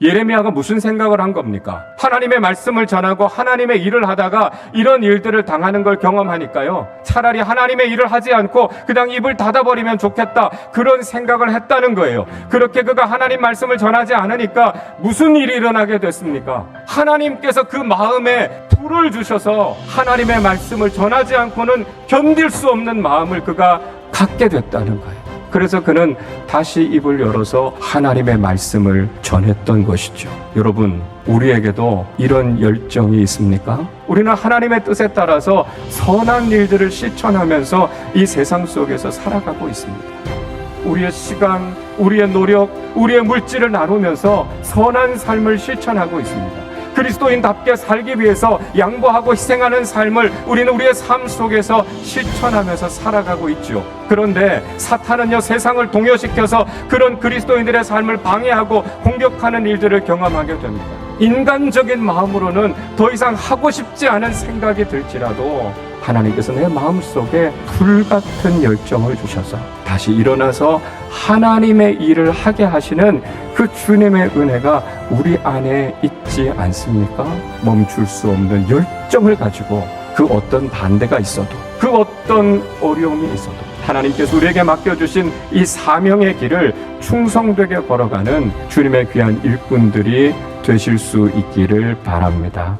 예레미야가 무슨 생각을 한 겁니까? 하나님의 말씀을 전하고 하나님의 일을 하다가 이런 일들을 당하는 걸 경험하니까요. 차라리 하나님의 일을 하지 않고 그냥 입을 닫아버리면 좋겠다. 그런 생각을 했다는 거예요. 그렇게 그가 하나님 말씀을 전하지 않으니까 무슨 일이 일어나게 됐습니까? 하나님께서 그 마음에 불을 주셔서 하나님의 말씀을 전하지 않고는 견딜 수 없는 마음을 그가 갖게 됐다는 거예요. 그래서 그는 다시 입을 열어서 하나님의 말씀을 전했던 것이죠. 여러분, 우리에게도 이런 열정이 있습니까? 우리는 하나님의 뜻에 따라서 선한 일들을 실천하면서 이 세상 속에서 살아가고 있습니다. 우리의 시간, 우리의 노력, 우리의 물질을 나누면서 선한 삶을 실천하고 있습니다. 그리스도인답게 살기 위해서 양보하고 희생하는 삶을 우리는 우리의 삶 속에서 실천하면서 살아가고 있죠. 그런데 사탄은요 세상을 동요시켜서 그런 그리스도인들의 삶을 방해하고 공격하는 일들을 경험하게 됩니다. 인간적인 마음으로는 더 이상 하고 싶지 않은 생각이 들지라도 하나님께서 내 마음 속에 불같은 열정을 주셔서 다시 일어나서 하나님의 일을 하게 하시는 그 주님의 은혜가 우리 안에 있지 않습니까? 멈출 수 없는 열정을 가지고 그 어떤 반대가 있어도 그 어떤 어려움이 있어도 하나님께서 우리에게 맡겨주신 이 사명의 길을 충성되게 걸어가는 주님의 귀한 일꾼들이 되실 수 있기를 바랍니다.